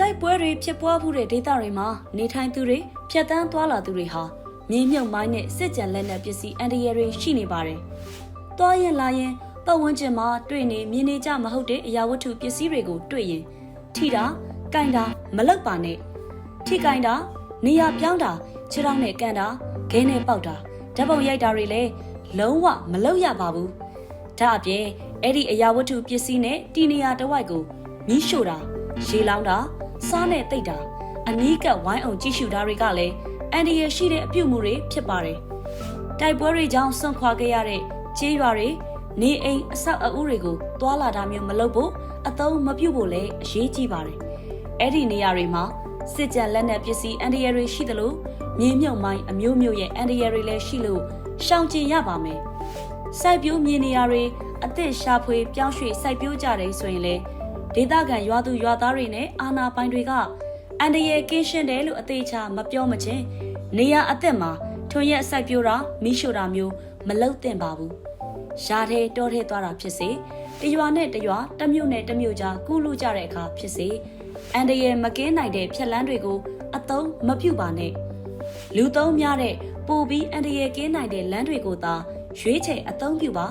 တိုက်ပွဲတွေဖြစ်ပွားမှုတဲ့ဒေသတွေမှာနေထိုင်သူတွေဖြတ်တန်းသွားလာသူတွေဟာမြေမြုပ်မိုင်းနဲ့စစ်ကြံလက်နက်ပစ္စည်းအန်ဒီရတွေရှိနေပါတယ်။သွားရင်လာရင်ပတ်ဝန်းကျင်မှာတွေ့နေမြင်နေကြမဟုတ်တဲ့အရာဝတ္ထုပစ္စည်းတွေကိုတွေ့ရင်ထိတာ၊ကင်တာမလောက်ပါနဲ့။ထိကင်တာနေရာပြောင်းတာခြေထောက်နဲ့ကန်တာခဲနဲ့ပေါက်တာဓာတ်ပုံရိုက်တာတွေလည်းလုံးဝမလောက်ရပါဘူး။ဒါအပြင်အဲ့ဒီအရာဝတ္ထုပစ္စည်းနဲ့တီနေရာတစ်ဝိုက်ကိုမီးရှို့တာရေလောင်းတာ စားနဲ့တိတ်တာအနီးကပ်ဝိုင်းအောင်ကြည့်ရှုတာတွေကလည်းအန်ဒီရရှိတဲ့အပြုတ်မှုတွေဖြစ်ပါတယ်။တိုက်ပွဲတွေကြောင့်ဆွန့်ခွာခဲ့ရတဲ့ကျေးရွာတွေနေအိမ်အဆောက်အဦတွေကိုတွာလာတာမျိုးမလုပ်ဖို့အသုံးမပြုဖို့လည်းအရေးကြီးပါတယ်။အဲ့ဒီနေရာတွေမှာစစ်ကြံလက်နက်ပစ္စည်းအန်ဒီရတွေရှိသလိုမြေမြုပ်မိုင်းအမျိုးမျိုးရဲ့အန်ဒီရတွေလည်းရှိလို့ရှောင်ကျဉ်ရပါမယ်။စိုက်ပျိုးမြေနေရာတွေအသစ်ရှာဖွေပြောင်းရွှေ့စိုက်ပျိုးကြတယ်ဆိုရင်လည်း ဒေသခံရွာသူရွာသားတွေနဲ့အာဏာပိုင်တွေကအန်တရယ်ကင်းရှင်းတယ်လို့အသေးချာမပြောမချင်းနေရအသက်မှာထွန်ရက်စိုက်ပျိုးတာမိရှို့တာမျိုးမလုပ်သင့်ပါဘူးရှားထဲတောထဲသွားတာဖြစ်စေတရွာနဲ့တရွာတမြို့နဲ့တမြို့ကြားကူးလူကြတဲ့အခါဖြစ်စေအန်တရယ်မကင်းနိုင်တဲ့ဖြက်လန်းတွေကိုအသုံးမပြုပါနဲ့လူသုံးများတဲ့ပိုပြီးအန်တရယ်ကင်းနိုင်တဲ့လမ်းတွေကိုသာရွေးချယ်အသုံးပြုပါ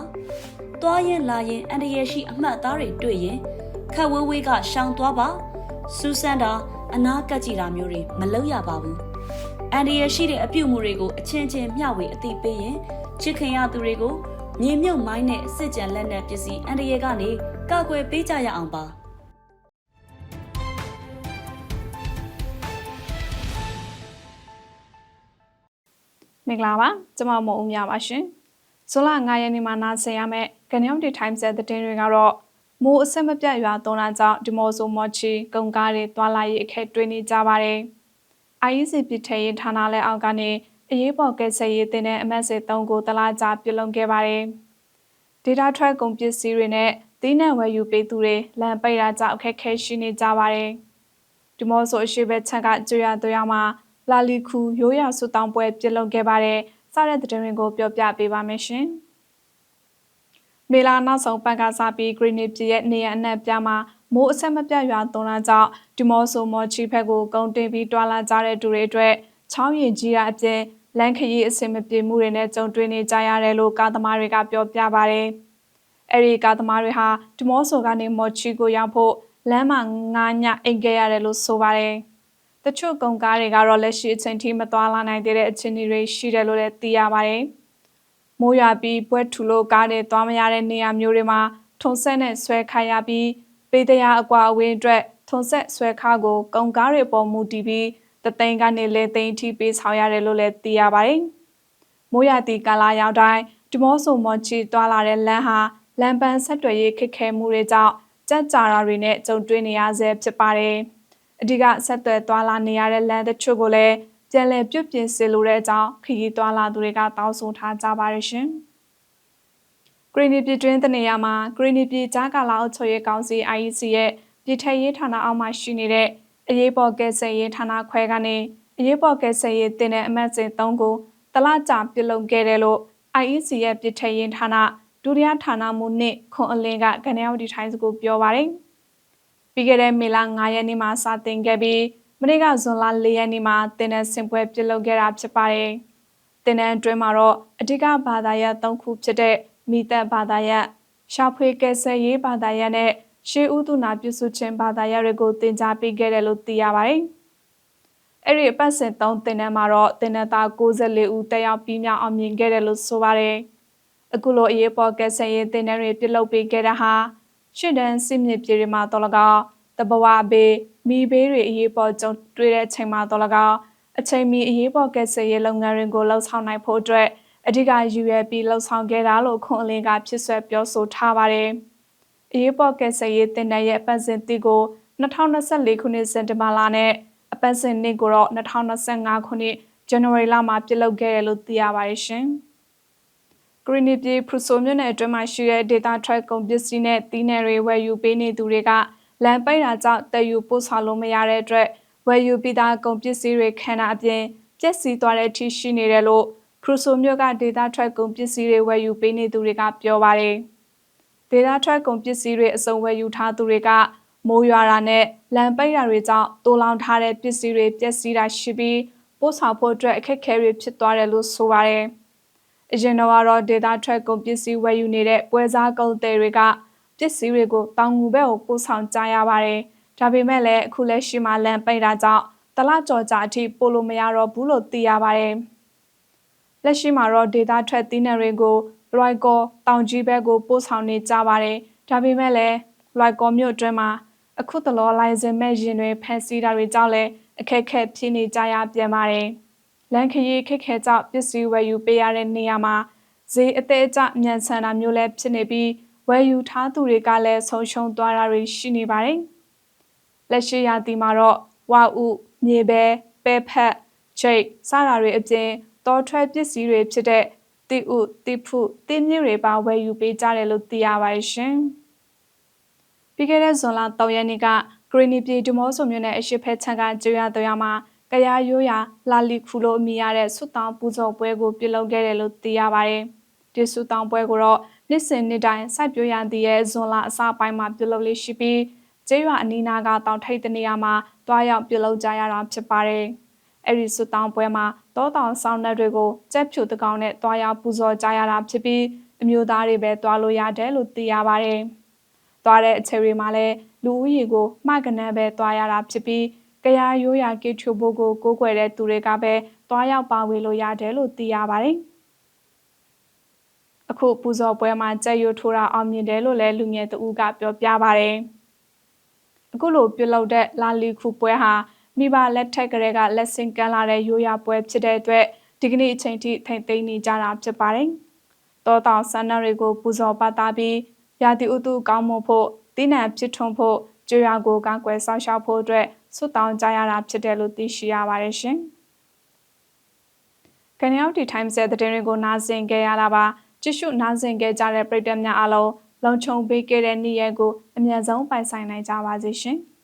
သွားရင်လာရင်အန်တရယ်ရှိအမှတ်အသားတွေတွေ့ရင် ခက်ဝေးဝေးကရှောင်သွားပါစူးစမ်းတာအနာကပ်ကြည့်တာမျိုးတွေမလုပ်ရပါဘူးအန်ဒီရရှိတဲ့အပြုတ်မှုတွေကိုအချင်းချင်းမျှဝေအသိပေးရင်ချစ်ခင်ရသူတွေကိုမြေမြုပ်မိုင်းနဲ့စစ်ကြံလက်နက်ပစ္စည်းအန်ဒီရကနေကာကွယ်ပေးကြရအောင်ပါမင်္ဂလာပါကျွန်မမုံဦးမြပါရှင်ဇွန်လ9ရက်နေ့မှာနားဆင်ရမယ့်ကနေအောင်တီတိုင်းစ်တဲ့တင်တွေကတော့ မိုးအဆက်မပြတ်ရွာသွန်းတာကြောင့်ဒီမော်ဆိုမော်ချီကုန်ကားတွေတွာလာရေးအခက်တွေ့နေကြပါတယ် IEC ပြည်ထရေးဌာနလက်အောက်ကနေအရေးပေါ်ကယ်ဆယ်ရေးတင်တဲ့အမတ်စစ်3ကိုတလားကြာပြုလုပ်ခဲ့ပါတယ် data track ကုန်ပစ္စည်းတွေနဲ့သီးနှံဝယ်ယူပေးသူတွေလမ်းပိတ်တာကြောင့်အခက်အခဲရှိနေကြပါတယ်ဒီမော်ဆိုအရှိဘက်ချက်ကကျွရသွရမှာလာလီခူရိုးရဆူတောင်းပွဲပြုလုပ်ခဲ့ပါတယ်စတဲ့တဲ့တင်ကိုပြောပြပေးပါမယ်ရှင် မေလာနောက်ဆုံးပတ်ကစားပြီး Greenwich ပြည်ရဲ့နေရအနှံ့ပြမှာမိုးအဆက်မပြတ်ရွာသွန်းလာကြောင့်ဒီမော်ဆိုမော်ချီဖက်ကိုကုန်းတင်ပြီးတွာလာကြတဲ့သူတွေအတွက်ချောင်းရည်ကြီးရအပြင်လမ်းခရီးအဆင်မပြေမှုတွေနဲ့ကြုံတွေ့နေကြရတယ်လို့ကားသမားတွေကပြောပြပါတယ်။အဲဒီကားသမားတွေဟာဒီမော့ဆိုကနေမော်ချီကိုရောက်ဖို့လမ်းမှာငားညအိမ်ခဲ့ရတယ်လို့ဆိုပါတယ်။တချို့ကုန်ကားတွေကတော့လက်ရှိအချိန်ထိမသွားလာနိုင်သေးတဲ့အခြေအနေတွေရှိတယ်လို့လည်းသိရပါတယ်။ မိုးရွာပြီးပွဲထူလို့ကားတွေသွားမရတဲ့နေရာမျိုးတွေမှာထုံဆက်နဲ့ဆွဲခိုင်းရပြီးပေးတရားအကွာအဝေးအတွက်ထုံဆက်ဆွဲခါကိုကုန်ကားတွေပေါ်မူတည်ပြီးတသိန်းကနေလေသိန်းထိပေးဆောင်ရတယ်လို့လည်းသိရပါတယ်။မိုးရတီကာလာရောက်တိုင်းဒီမော့ဆိုမော်ချီတွာလာတဲ့လမ်းဟာလမ်းပန်းဆက်တွယ်ရေးခက်ခဲမှုတွေကြောင့်ကြက်ကြာတာတွေနဲ့ကြုံတွေ့နေရဆဲဖြစ်ပါတယ်။အဓိကဆက်သွယ်တွာလာနေရတဲ့လမ်းတချို့ကိုလည်း ပြန်လည်ပြုပြင်ဆင်လိုတဲ့အကြောင်းခရီးတွာလာသူတွေကတောင်းဆိုထားကြပါတယ်ရှင်။ဂရီနီပြည်တွင်းတနေရာမှာဂရီနီပြည်ကြားကာလာအုပ်ချုပ်ရေးကောင်စီ IEC ရဲ့ပြည်ထရေးဌာနအောက်မှာရှိနေတဲ့အရေးပေါ်ကယ်ဆယ်ရေးဌာနခွဲကနေအရေးပေါ်ကယ်ဆယ်ရေးတင်တဲ့အမတ်စဉ်၃ကိုတလကြာပြုလုပ်ခဲ့တယ်လို့ IEC ရဲ့ပြည်ထရေးဌာနဒုတိယဌာနမှနှင့်ခွန်အလင်းကကနေအော်ဒီထိုင်းစကိုပြောပါတယ်။ပြီးခဲ့တဲ့မေလ9ရက်နေ့မှာစတင်ခဲ့ပြီး မနေ့ကဇွန်လ4ရက်နေ့မှာတင်တဲ့ဆင်ပွဲပြုလုပ်ခဲ့တာဖြစ်ပါတယ်။တင်တဲ့အတွင်းမှာတော့အဓိကဘာသာရပ်၃ခုဖြစ်တဲ့မိသက်ဘာသာရပ်ရှာဖွေကယ်ဆယ်ရေးဘာသာရပ်နဲ့ရှေးဥတုနာပြုစုခြင်းဘာသာရပ်တွေကိုသင်ကြားပေးခဲ့တယ်လို့သိရပါတယ်။အဲ့ဒီအပတ်စဉ်3တင်တဲ့မှာတော့တင်တဲ့သား64ဦးတက်ရောက်ပြီးမြောက်အောင်မြင်ခဲ့တယ်လို့ဆိုပါတယ်။အခုလိုအရေးပေါ်ကယ်ဆယ်ရေးတင်တဲ့တွေပြုလုပ်ပေးခဲ့တာဟာရှစ်တန်းစစ်မြေပြည်တွေမှာတော့လကောတဘဝဘေး မိဘေးတွေအရေးပေါ်ကြုံတွေ့တဲ့အချိန်မှာတော့လကောအချိန်မီအရေးပေါ်ကယ်ဆယ်ရေးလုပ်ငန်းတွေကိုလှုပ်ဆောင်နိုင်ဖို့အတွက်အဓိကရည်ရွယ်ပြီးလှုပ်ဆောင်ခဲ့တာလို့ခွန်အလင်းကဖြစ်ဆွဲပြောဆိုထားပါတယ်။အရေးပေါ်ကယ်ဆယ်ရေးတင်တဲ့ရဲ့အပတ်စဉ်တီကို2024ခုနှစ်စက်တင်ဘာလနဲ့အပတ်စဉ်နေ့ကိုတော့2025ခုနှစ်ဇန်နဝါရီလမှာပြုလုပ်ခဲ့တယ်လို့သိရပါတယ်ရှင်။ Green ပြည်ဖရူဆိုမြို့နယ်အတွင်းမှာရှိတဲ့ data track ကုန်ပစ္စည်းနဲ့တီးနယ်တွေဝယ်ယူပေးနေသူတွေက လမ်းပိတ်တာကြောင့်တည်ယူပို့ဆောင်လို့မရတဲ့အတွက်ဝယ်ယူပြီးသားကုန်ပစ္စည်းတွေခံတာအပြင်ပျက်စီးသွားတဲ့အထိရှိနေတယ်လို့ခရူဆိုမြို့က data track ကုန်ပစ္စည်းတွေဝယ်ယူပေးနေသူတွေကပြောပါတယ်။ data track ကုန်ပစ္စည်းတွေအစုံဝယ်ယူထားသူတွေကမိုးရွာတာနဲ့လမ်းပိတ်တာတွေကြောင့်တိုးလောင်ထားတဲ့ပစ္စည်းတွေပျက်စီးတာရှိပြီးပို့ဆောင်ဖို့အတွက်အခက်အခဲတွေဖြစ်သွားတယ်လို့ဆိုပါတယ်။အရင်တော့ကတော့ဒေတာထွက်ကုန်ပစ္စည်းဝယ်ယူနေတဲ့ပွဲစားကုန်သည်တွေက ပစ္စည်းတွေကိုတောင်ငူဘက်ကိုပို့ဆောင်ကြရပါတယ်။ဒါပေမဲ့လည်းအခုလက်ရှိမှာလမ်းပိတ်တာကြောင့်တလကြော်ကြာအထိပို့လို့မရတော့ဘူးလို့သိရပါတယ်။လက်ရှိမှာတော့ဒေတာထွက်သီးနှံတွေကိုလွိုက်ကောတောင်ကြီးဘက်ကိုပို့ဆောင်နေကြပါတယ်။ဒါပေမဲ့လည်းလွိုက်ကောမြို့အတွင်းမှာအခုတလောလိုင်စင်မဲ့ရင်တွေဖန်ဆီးတာတွေကြောင့်လည်းအခက်အခဲဖြစ်နေကြရပြန်ပါတယ်။လန်ခရီးခက်ခဲကြောင့်ပစ္စည်းဝယ်ယူပေးရတဲ့နေရာမှာဈေးအသေးအကျမြန်ဆန်တာမျိုးလည်းဖြစ်နေပြီး ဝယ်ယူထားသူတွေကလည်းဆုံးရှုံးသွားတာတွေရှိနေပါတယ်။လက်ရှိရာသီမှာတော့ဝါဥမြေပဲပဲဖက်ချိတ်စတာတွေအပြင်တောထွက်ပစ္စည်းတွေဖြစ်တဲ့တိဥတိဖုတိမြင့်တွေပါဝယ်ယူပေးကြတယ်လို့သိရပါတယ်ရှင်။ပြီးခဲ့တဲ့ဇွန်လ3ရက်နေ့ကဂရီနီပြည်ဒီမော့ဆိုမြို့နယ်အရှိဖက်ချန်ကကျွရတော်ရမှာကရားရိုးရာလာလီခူလိုအမည်ရတဲ့ဆွတောင်းပူဇော်ပွဲကိုပြုလုပ်ခဲ့တယ်လို့သိရပါတယ်။ဒီဆွတောင်းပွဲကိုတော့ နှစ်စဉ်နှစ်တိုင်းစိုက်ပျိုးရသည့်ရဲ့ဇွန်လအစပိုင်းမှာပြုလုပ်လေးရှိပြီးကျေးရွာအနီးနားကတောင်ထိပ်တနေရာမှာတွားရောက်ပြုလုပ်ကြရတာဖြစ်ပါတယ်။အဲဒီဆွတောင်းပွဲမှာတောတောင်ဆောင်နှက်တွေကိုကြက်ဖြူတကောင်နဲ့တွားရောက်ပူဇော်ကြရတာဖြစ်ပြီးအမျိုးသားတွေပဲတွားလို့ရတယ်လို့သိရပါတယ်။သွားတဲ့အချိန်တွေမှာလည်းလူဦးရေကိုမှကနန်းပဲသွားရတာဖြစ်ပြီးကြရာရိုးရာကိချိုဘိုးကိုကိုးကွယ်တဲ့သူတွေကပဲသွားရောက်ပါဝင်လို့ရတယ်လို့သိရပါတယ်။ အခုပူဇော်ပွဲမှာကြက်ရိုးထိုးတာအောင်မြင်တယ်လို့လည်းလူငယ်တဦးကပြောပြပါတယ်။အခုလိုပြုလုပ်တဲ့လာလီခုပွဲဟာမိဘလက်ထက်ကလေးကလက်ဆင့်ကမ်းလာတဲ့ရိုးရာပွဲဖြစ်တဲ့အတွက်ဒီကနေ့အချိန်ထိထိမ့်သိမ်းနေကြတာဖြစ်ပါတယ်။တောတောင်ဆန္ဒတွေကိုပူဇော်ပတ်သားပြီးရာသီဥတုကောင်းမွန်ဖို့တည်နှံဖြစ်ထွန်းဖို့ကြွရကိုကကွယ်ဆောင်ရှောက်ဖို့အတွက်ဆွတောင်းကြရတာဖြစ်တယ်လို့သိရှိရပါတယ်ရှင်။ကနေအောက်တီ Times ရဲ့သတင်းတွေကိုနားဆင်ကြရတာပါ ကြည့်ရှုနားဆင်ကြကြတဲ့ပရိသတ်များအားလုံးလုံခြုံပေးခဲ့တဲ့နေ့ရက်ကိုအမြန်ဆုံးပိုင်ဆိုင်နိုင်ကြပါစေရှင်။